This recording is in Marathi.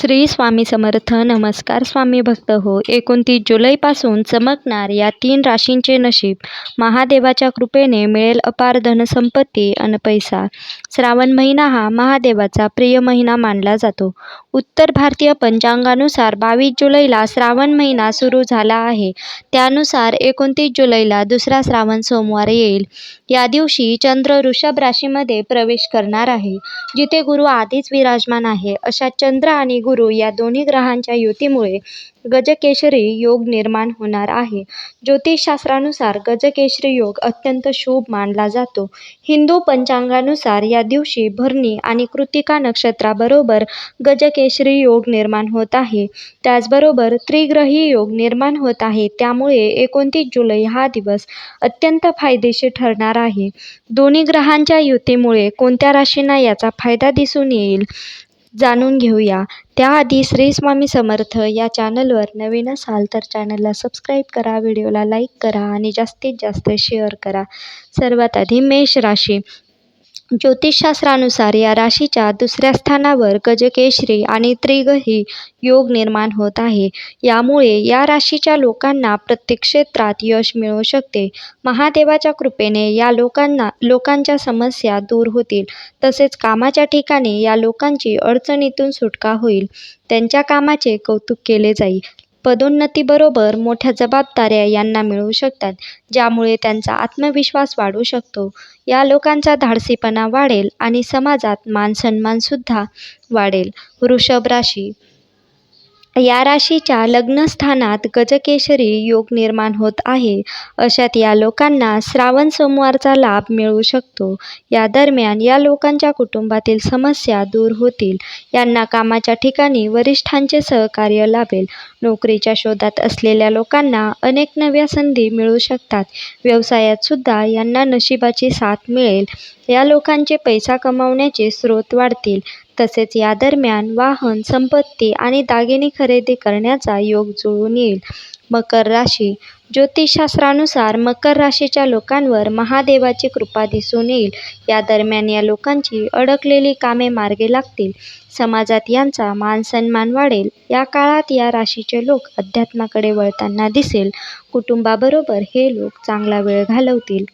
श्री स्वामी समर्थ. नमस्कार स्वामी भक्त हो. एकोणतीस जुलैपासून चमकणार या तीन राशींचे नशीब. महादेवाच्या कृपेने मिळेल अपार धनसंपत्ती अन पैसा. श्रावण महिना हा महादेवाचा प्रिय महिना मानला जातो. उत्तर भारतीय पंचांगानुसार बावीस जुलैला श्रावण महिना सुरू झाला आहे. त्यानुसार एकोणतीस जुलैला दुसरा श्रावण सोमवार येईल. या दिवशी चंद्र ऋषभ राशीमध्ये प्रवेश करणार आहे. जिथे गुरु आधीच विराजमान आहे. अशा चंद्र आणि गुरु या दोन्ही ग्रहांच्या युतीमुळे गजकेशरी योग निर्माण होणार आहे. ज्योतिषशास्त्रानुसार गजकेशरी योग अत्यंत शुभ मानला जातो. हिंदू पंचांगानुसार या दिवशी भरणी आणि कृतिका नक्षत्राबरोबर गजकेशरी योग निर्माण होत आहे. त्याचबरोबर त्रिग्रही योग निर्माण होत आहे. त्यामुळे एकोणतीस जुलै हा दिवस अत्यंत फायदेशीर ठरणार आहे. दोन्ही ग्रहांच्या युतीमुळे कोणत्या राशींना याचा फायदा दिसून येईल? जाणून घेऊया. त्याआधी श्री स्वामी समर्थ या चॅनलवर नवीन असाल तर चॅनलला सबस्क्राईब करा व्हिडिओला लाईक करा आणि जास्तीत जास्त शेअर करा. सर्वात आधी मेष राशी. ज्योतिषशास्त्रानुसार या राशीच्या दुसऱ्या स्थानावर गजकेशरी आणि त्रिगही योग निर्माण होत आहे. यामुळे या राशीच्या लोकांना प्रत्येक क्षेत्रात यश मिळू शकते. महादेवाच्या कृपेने या लोकांना लोकांच्या समस्या दूर होतील. तसेच कामाच्या ठिकाणी या लोकांची अडचणीतून सुटका होईल. त्यांच्या कामाचे कौतुक केले जाईल. पदोन्नतीबरोबर मोठ्या जबाबदाऱ्या यांना मिळू शकतात ज्यामुळे त्यांचा आत्मविश्वास वाढू शकतो. या लोकांचा धाडसीपणा वाढेल आणि समाजात मानसन्मानसुद्धा वाढेल. वृषभ राशी या राशीच्या लग्नस्थानात गजकेशरी योग निर्माण होत आहे. अशात या लोकांना श्रावण सोमवारचा लाभ मिळू शकतो. या दरम्यान या लोकांच्या कुटुंबातील समस्या दूर होतील. यांना कामाच्या ठिकाणी वरिष्ठांचे सहकार्य लाभेल. नोकरीच्या शोधात असलेल्या लोकांना अनेक नव्या संधी मिळू शकतात. व्यवसायात सुद्धा यांना नशिबाची साथ मिळेल. या लोकांचे पैसा कमावण्याचे स्रोत वाढतील. तसेच या दरम्यान वाहन संपत्ती आणि दागिने खरेदी करण्याचा योग जुळून येईल. मकर राशी. ज्योतिषशास्त्रानुसार मकर राशीच्या लोकांवर महादेवाची कृपा दिसून येईल. या दरम्यान या लोकांची अडकलेली कामे मार्गी लागतील. समाजात यांचा मानसन्मान वाढेल. या काळात या राशीचे लोक अध्यात्माकडे वळताना दिसेल. कुटुंबाबरोबर हे लोक चांगला वेळ घालवतील.